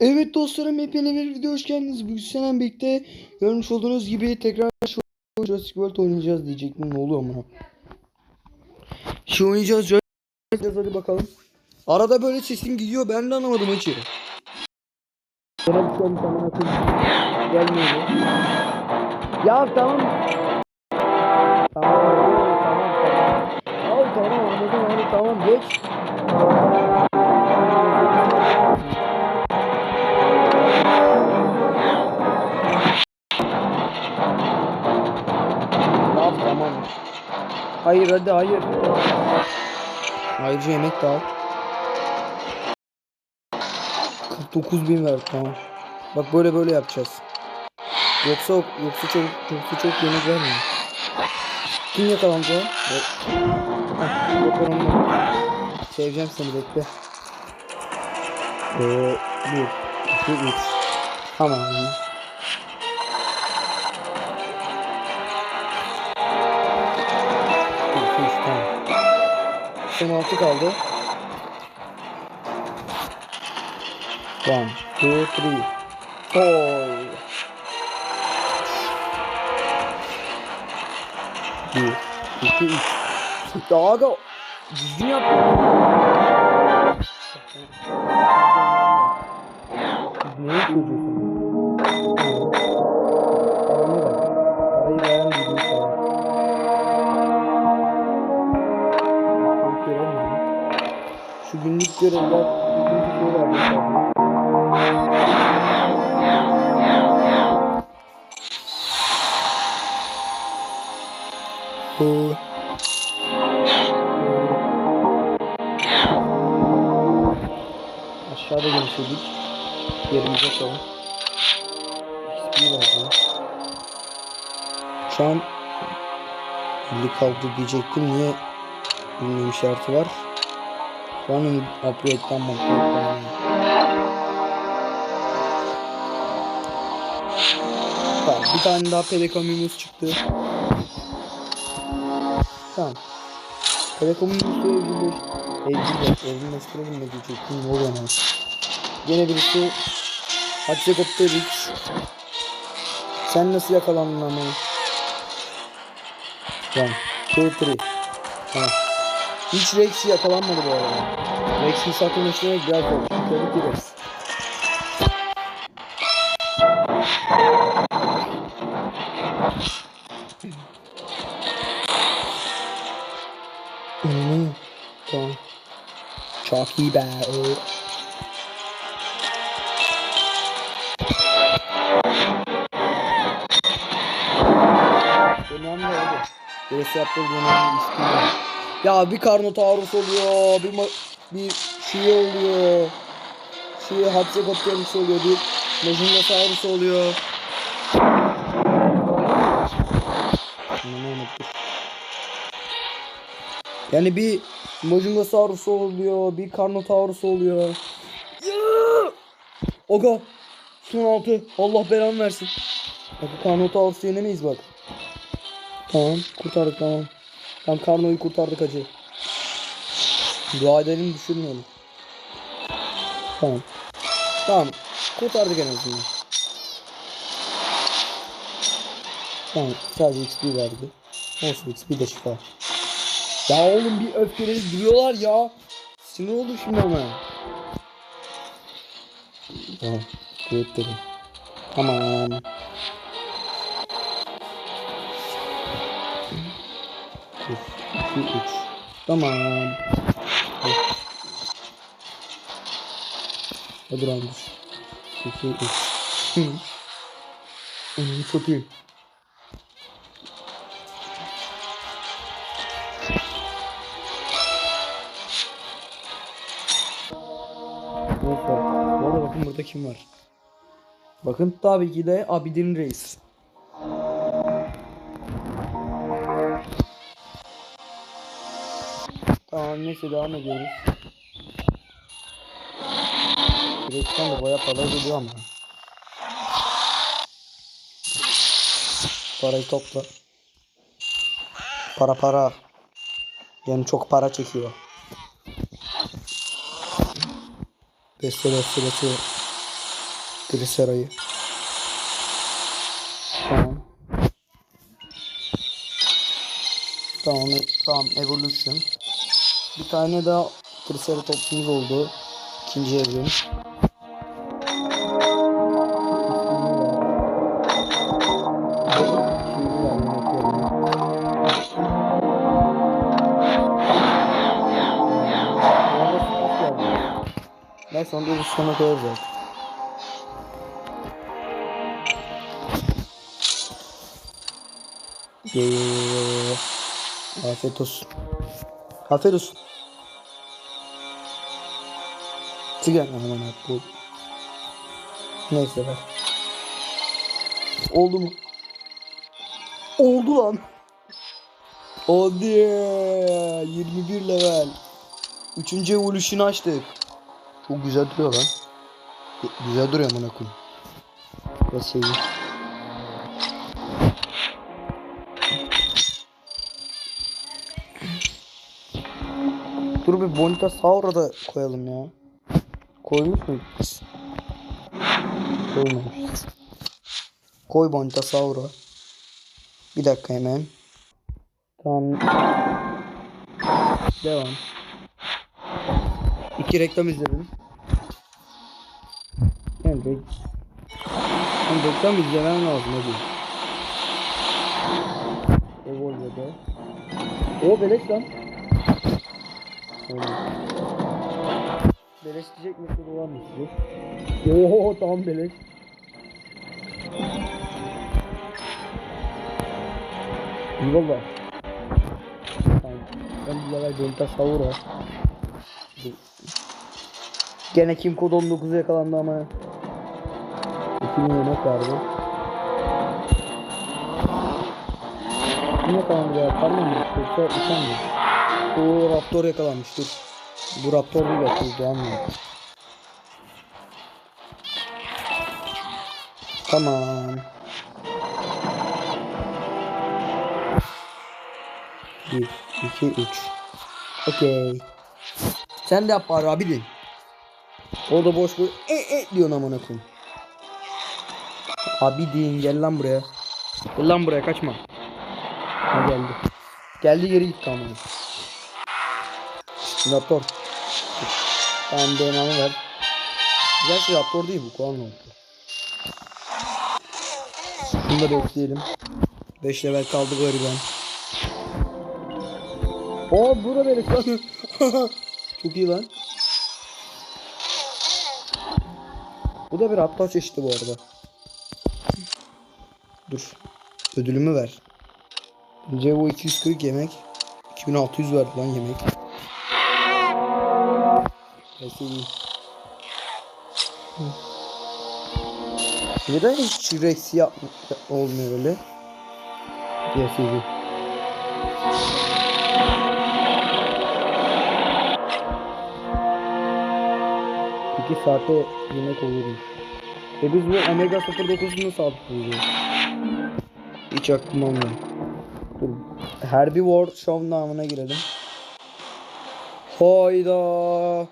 Evet dostlarım hepine bir video hoş geldiniz. Bugün seninle birlikte görmüş olduğunuz gibi tekrar şu Jurassic World oynayacağız diyecektim. Ne oluyor amına? Şu oynayacağız. Jurassic hadi bakalım. Arada böyle sesim gidiyor. Ben de anlamadım hiç. Bana bir şey olmuş amına koyayım. Gelmiyor. Ya tamam. Tamam. Tamam. Tamam. Al tamam anladım hadi tamam Hayır hadi hayır. Ayrıca yemek de al. 49 bin ver tamam. Bak böyle böyle yapacağız. Yoksa yoksa çok yoksa çok yemek vermiyor. Kim yakalandı o? Seveceğim seni bekle. Ee, bir, iki, üç. Tamam. 16 kaldı. 1, 2, 3. Oy. 1, 2, 3. Daha da düzgün yapıyorum. Ne yapıyorsun? Görevler. Bu Aşağıda görüşürdük. Yerimize verdi. Şu an 50 kaldı diyecektim. Niye bilmiyorum işareti var. Şu an upgrade'den bakıyorum. Tamam bir tane daha Pelikamimuz çıktı. Tamam. Pelikamimuz'la evcilleş... Evcilleş... Evcilleştirelim mi diyecektim. Ne oluyor? Yine birisi Hatzegopterix. Sen nasıl yakalandın ama? One, two, three. Tamam. Hiç Rex yakalanmadı bu arada. Rex'in sakinleştirmek biraz zor. Tabii ki Rex. Hmm, tamam. Çok iyi be. Önemli oldu. Birisi yaptığı önemli istiyor. Ya bir Karnotaurus oluyor, bir bir şey oluyor. Şey Hatzegopterus oluyor, bir Mejunosaurus oluyor. Bunu unuttum. Yani bir Mojunosaurus oluyor, bir Carnotaurus oluyor. Oga! Son altı. Allah belanı versin. Bak Carnotaurus'u yenemeyiz bak. Tamam kurtardık tamam. Tam Karno'yu kurtardık acı. Dua edelim düşürmeyelim. Tamam. Tamam. Kurtardık en azından. Tamam. Sadece XP verdi. Olsun XP de şifa. Ya oğlum bir öfkeleri duruyorlar ya. Sinir oldum şimdi ama. Tamam. Evet dedim. Tamam. 2, 3. Tamam. Evet. Hadi lan düş. 2, 3. Onu satayım. Bu arada bakın burada kim var. Bakın tabii ki de Abidin Reis. Tamam neyse devam ediyoruz. Direkten de baya para geliyor ama. Parayı topla. Para para. Yani çok para çekiyor. Beste beste beste. Tricera'yı. Tamam. Tamam, tamam evolution. Bir tane daha Triceratops'umuz oldu. İkinci evrim. Neyse onu da bir sona koyarız artık. Afiyet olsun. Afiyet olsun. Sigara aman bu. Neyse ver. Oldu mu? Oldu lan. Oldu. 21 level. Üçüncü evolution açtık. Çok güzel duruyor lan. Güzel duruyor amına koyayım. Biraz şey. Dur bir Bonita Saur'a da koyalım ya. Koymuş muyuz? biz? Koymamışız. Koy Bonita Saur'a. Bir dakika hemen. Tamam. Devam. İki reklam izledim. Yani rek... Yani reklam izlemem lazım hadi. Evolve'de. O beleş lan. Öyle. Beleş diyecek mi? Mı diyecek? Oo tamam beleş. Eyvallah. Ben bir level Delta Saura. Gene kim kod 19'a yakalandı ama. İkini yemek vardı. Kim yakalandı ya? Pardon mu? Yoksa uçan mı? O Raptor yakalanmış dur. Bu Raptor değil bak bu Doğan mı? Tamam. Bir, iki, üç. Okey. Sen de yap bari abidin. Orada boş boş e e diyorsun amına koyayım. Abidin gel lan buraya. Gel lan buraya kaçma. Ha geldi. Geldi geri gitti amına. Raptor. Tamam DNA'mı ver. Gerçi Raptor değil bu Kuan Raptor. Bunu da bekleyelim. 5 level kaldı gariban. Aa burada beni lan. Çok iyi lan. Bu da bir aptal çeşidi bu arada. Dur. Ödülümü ver. Cevo 240 yemek. 2600 verdi lan yemek. İyi. Neden hiç Rex yapma olmuyor öyle? İyi. İki saate yemek olurmuş. E biz bu Omega 09'u nasıl bunu? Hiç aklım olmuyor. Dur. Herbivore Show namına girelim. Hayda.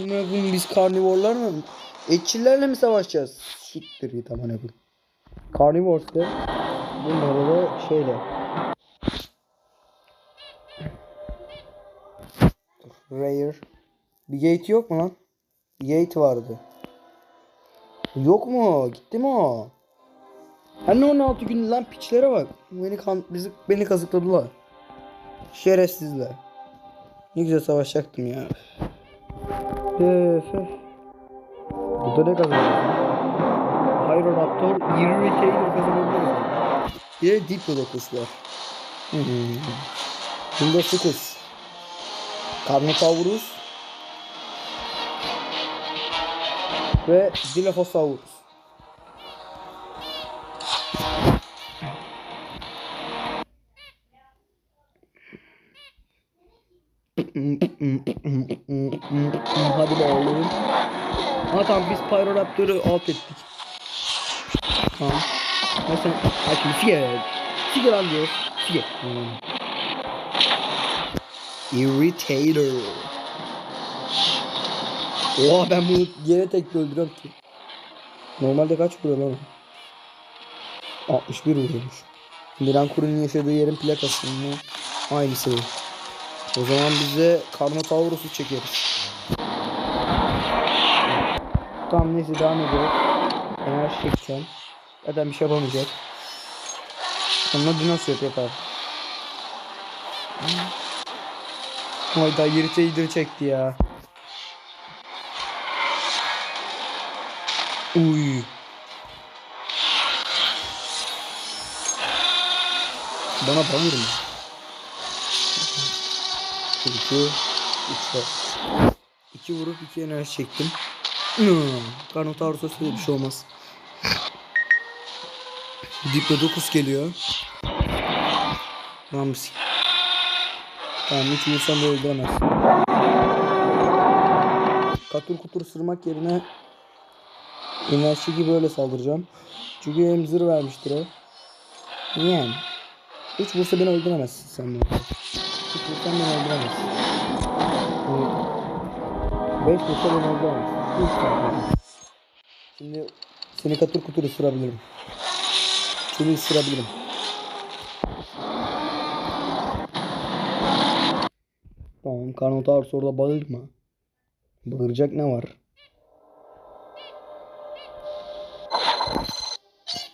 Ne bu biz karnivorlar mı? Etçilerle mi savaşacağız? Siktir git aman abim. Carnivores de bunları da şeyle. Rare. Bir gate yok mu lan? Gate vardı. Yok mu? Gitti mi o? Hani 16 gün lan piçlere bak. Beni kan bizi beni kazıkladılar. Şerefsizler. Ne güzel savaşacaktım ya. Öf. Burada ne kazanacağız? Hyroraptor 20 Retainer kazanabiliriz. Bir de Diplodocus var. Hmm. Bunda 9. Carnotaurus. Ve Dilophosaurus. Hadi bakalım. Ha tamam biz Pyroraptor'u alt ettik. Tamam. Mesela ha şimdi sige. Sige lan diyoruz. Sige. Hmm. Irritator. Oha ben bunu yere tek öldürüyorum ki. Normalde kaç vuruyor lan o? 61 vuruyormuş. Milan Kuru'nun yaşadığı yerin plakasının aynısı. O zaman biz de Carnotaurus'u çekeriz. Tamam neyse devam ediyoruz. Enerji çekeceğim. Zaten bir şey yapamayacak. Onunla dinozor yapar. Hayda Yirite Hidri çekti ya. Uy. Bana bayır mı? İki, üç var. İki vurup iki enerji çektim. Karnotaurus'a söyle bir şey olmaz. Diplo 9 geliyor. Ramsey. Tamam hiç vursam da öldüremez. Katur kutur ısırmak yerine enerji gibi öyle saldıracağım. Çünkü hem zırh vermiştir o. Yani. Hiç vursa beni öldüremezsin sen beni. Hiç vursan beni öldüremezsin. Ee, Beş vursa beni öldüremezsin. Şimdi seni katır kutur ısırabilirim. Seni ısırabilirim. Tamam Carnotaurus orada bağırma. Bağıracak ne var?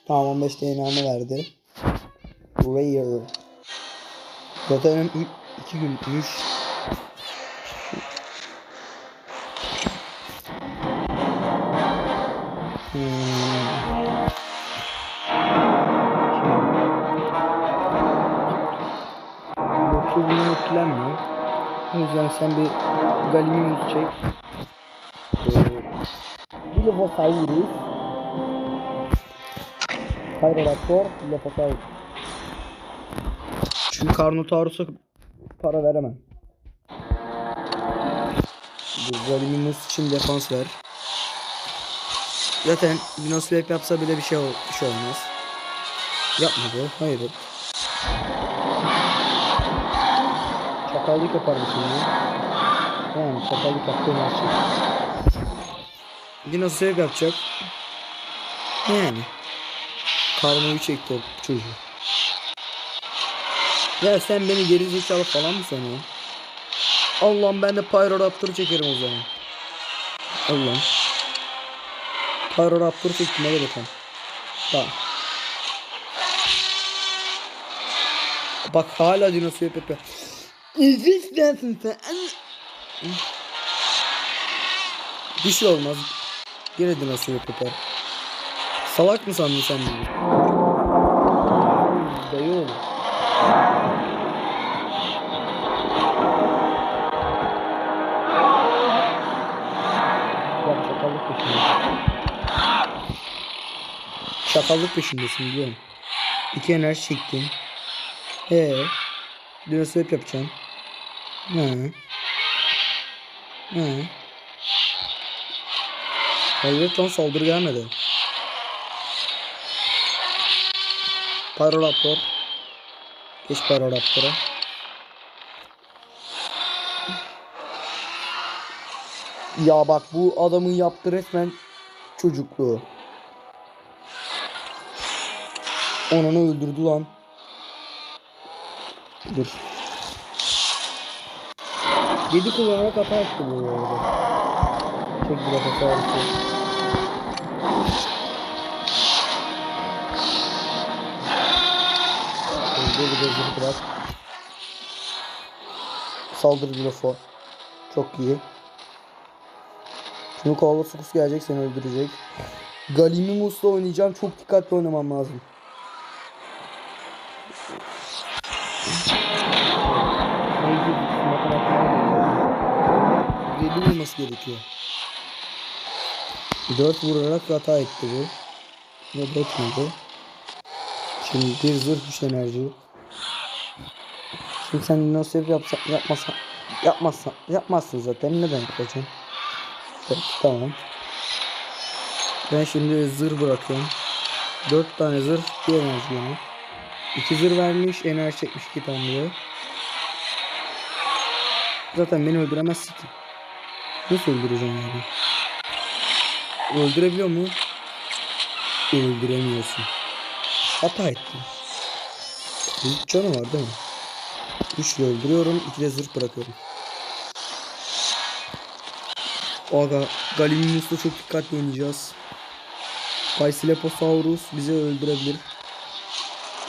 Tamam 15 DNA'mı verdi. Rayer. Zaten 2 gün 3 O yüzden sen bir Gallimimus çek. Ee, Dilophosaurus. Pyroraptor, Dilophosaurus. Çünkü Carnotaurus'a para veremem. Bu Gallimimus için defans ver. Zaten Dinoslap yapsa bile bir şey, bir şey olmaz. Yapmadı. Hayır. Çakallık yapar bu şimdi. Yani çakallık yaptığı her şey. Dinoslap yapacak. Yani. Karmayı çekti çocuğu. Ya sen beni geri zekalı falan mı sanıyorsun? Allah'ım ben de Pyroraptor çekerim o zaman. Allah'ım. Pyroraptor çektim hadi bakalım. Bak. Bak hala dinozor yapıyor. İzliyorsun sen. Bir şey olmaz. Yine dinozor yapıyor. Salak mı sandın sen beni? Dayı oğlum. Bak çakallık peşinde. Çakallık peşindesin biliyorum. İki enerji çektin. Ee, dinozor hep yapacaksın. Hı. Hı. Hayır lan saldırı gelmedi. Pyroraptor. Geç Pyroraptor'a. Ya bak bu adamın yaptığı resmen çocukluğu. Onu öldürdü lan. Dur. 7 kullanarak hata etti bu arada. Çek bir hata sağlıklı. Öldü bir de zırh bırak. Saldır lafı. Çok iyi. Şimdi Koala Fokus gelecek seni öldürecek. Galimimus'la oynayacağım. Çok dikkatli oynamam lazım. Vurması gerekiyor. 4 vurarak hata etti bu. Ne etmedi. Şimdi bir zırh güç enerji. Şimdi sen nasıl yapsa, yapmasa, yapmazsan, yapmazsın zaten. Neden yapacaksın? Evet, tamam. Ben şimdi zırh bırakıyorum. 4 tane zırh, bir enerji yine. 2 zırh vermiş, enerji çekmiş 2 tane. Zaten beni öldüremezsin ki. Nasıl öldüreceğim yani? Öldürebiliyor mu? öldüremiyorsun. Hata ettim. Bir canı var değil mi? Üçle öldürüyorum. iki de zırh bırakıyorum. Aga Galiminus'la çok dikkatli oynayacağız. Paisileposaurus bizi öldürebilir.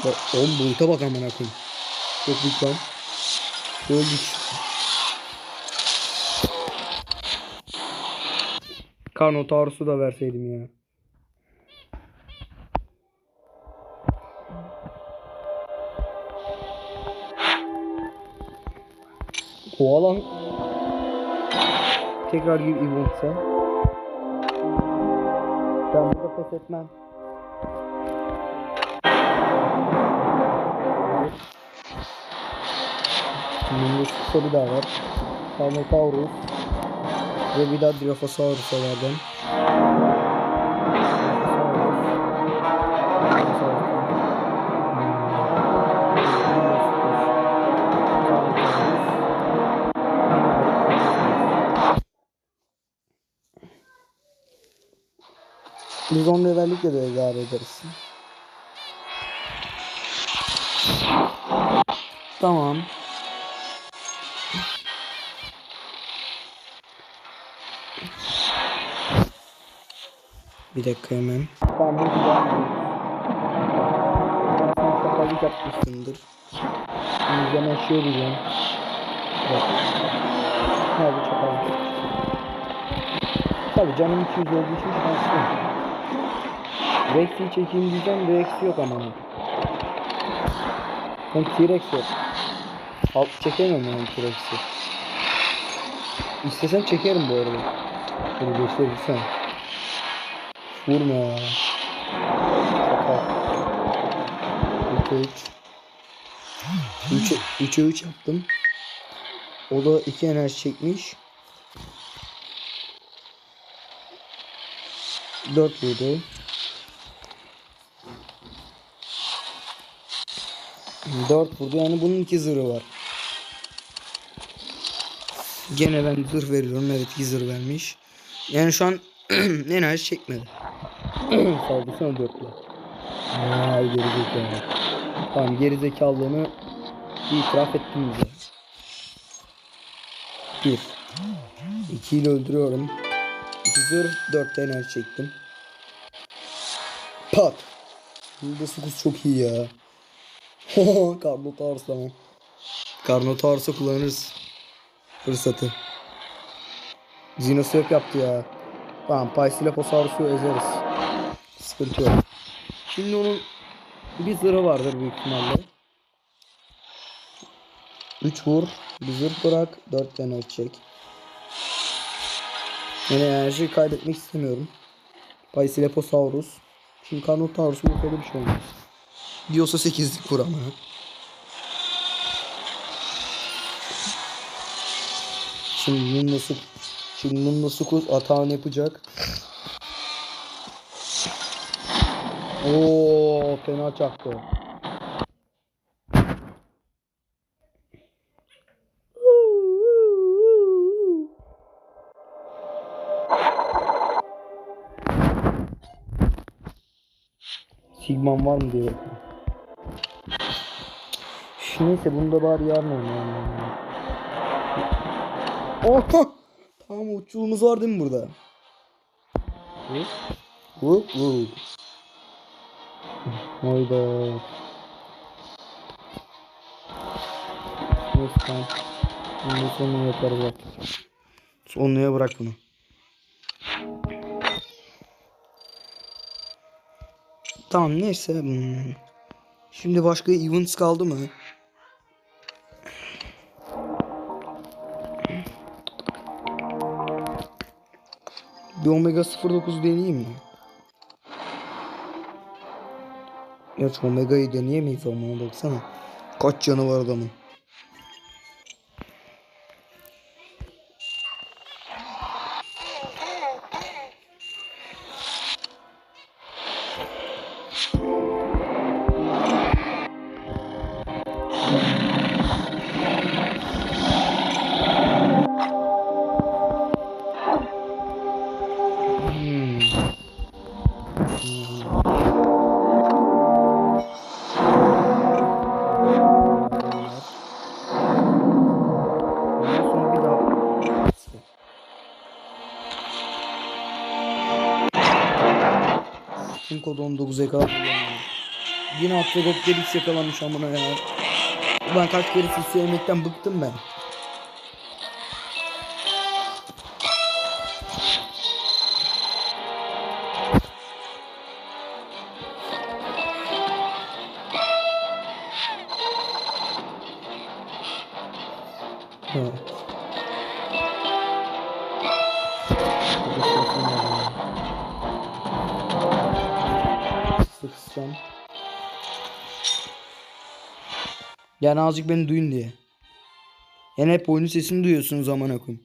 Bak oğlum boyuta bak amına koyayım. Çok büyük lan. Öldük. Karnotaurus'u da verseydim ya. Oha lan. Tekrar gir Events'e. Ben burada pes etmem. Bir soru daha var. Carnotaurus ve bir daha Dilophosaurus'a verdim. Biz 10 levellikle de idare ederiz. Tamam. Bir dakika hemen. Tamam kapalık yapmışsındır. Şimdi hemen şey diyeceğim. Ha bu çakallık. Tabii canım 200 olduğu için şanslıyım. Rex'i çekeyim diyeceğim. Rex yok ama. Hem T-Rex yok. Alt çekemiyorum ben T-Rex'i. İstesem çekerim bu arada. Bunu gösterirsen. Vurma ya. Çakal. 3'e 3. 3'e 3 yaptım. O da 2 enerji çekmiş. 4 vurdu. 4 vurdu yani bunun iki zırhı var. Gene ben zırh veriyorum. Evet iki zırh vermiş. Yani şu an enerji çekmedi. Saldırsana dörtlü. Aa gerizekalı. Tamam gerizekalılığını itiraf ettim bize. Bir. İki ile öldürüyorum. İki zırh dört enerji çektim. Pat. Burada sukus çok iyi ya. Karnotaurus tamam. Karnotaurus'u kullanırız. Fırsatı. Xenosup yaptı ya. Tamam Paisileposaurus'u ezeriz. Sıkıntı yok. Şimdi onun bir zırhı vardır büyük ihtimalle. 3 vur. Bir zırh bırak. 4 tane çek. Yani enerji kaybetmek istemiyorum. Paisileposaurus. Şimdi Carnotaurus'un böyle bir şey olmaz. Diyorsa 8'lik vur ama. Şimdi bunun nasıl Şimdi bunun nasıl kuz atağını yapacak. Oo fena çaktı. Sigman var mı diye bakıyorum. Neyse bunu da bari yarın oynayalım. ya. Tamam uççuluğumuz var değil mi burada? Hop hop hop. Hayda. Neyse tamam. Bunu sonra yaparız bak. Sonluya bırak bunu. Tamam neyse. hmm. Şimdi başka events kaldı mı? Bir Omega 09 deneyeyim mi? Gerçi Omega'yı deneyemeyiz ama baksana. Kaç canı var adamın. 19'a yakaladım. Yine Astrogop Delix yakalanmış amına ya. Ben kaç kere siz sevmekten bıktım ben. Yani azıcık beni duyun diye. Yani hep oyunun sesini duyuyorsunuz zaman akım.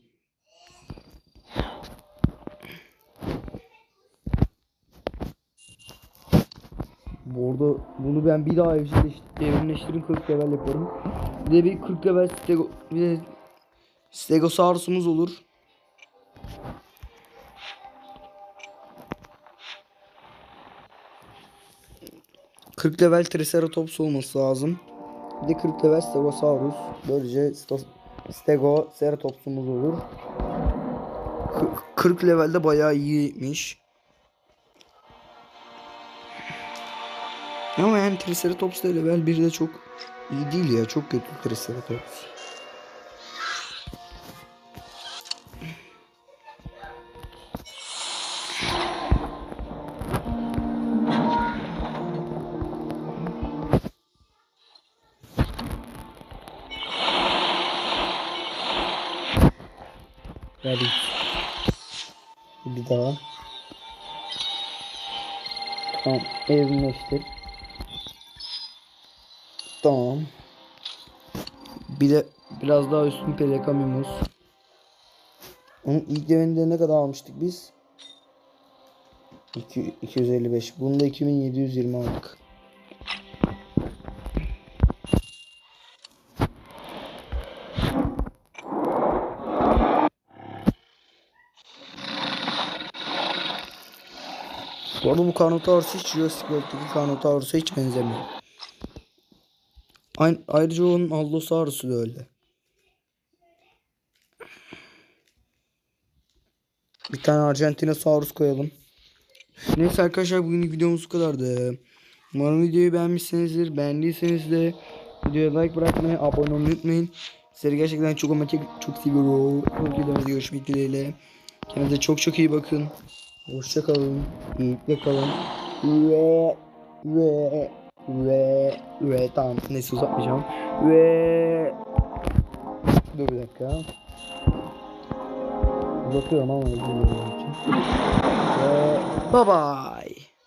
Bu arada bunu ben bir daha evrimleştirin 40 level yaparım. Bir de bir 40 level stego, bir stegosaurusumuz olur. ...40 level Triceratops olması lazım. Bir de 40 level Stegosaurus. Böylece Sto- Stegoceratops'umuz olur. Kı- 40 levelde bayağı iyiymiş. Ama yani Triceratops da level 1'de çok iyi değil ya. Çok kötü Triceratops. Hadi. Bir daha. Tamam. Evrimleştir. Tamam. Bir de biraz daha üstün Pelekamimus. Onun ilk devinde ne kadar almıştık biz? 2, 255. Bunu da 2720 aldık. Bu Carnotaurus hiç Jurassic World'daki Carnotaurus'a hiç benzemiyor. Aynı, ayrıca onun Allosaurus'u da öyle. Bir tane Argentinosaurus koyalım. Neyse arkadaşlar bugünlük videomuz bu kadardı. Umarım videoyu beğenmişsinizdir. Beğendiyseniz de videoya like bırakmayı, abone olmayı unutmayın. Sizleri gerçekten çok ama çok, seviyorum. Videomda görüşmek dileğiyle. Kendinize çok çok iyi bakın. Hoşça kalın. İyilikle kalın. Ve ve ve ve tamam neyse uzatmayacağım. Ve dur bir dakika. Uzatıyorum ama için. Ve bye bye.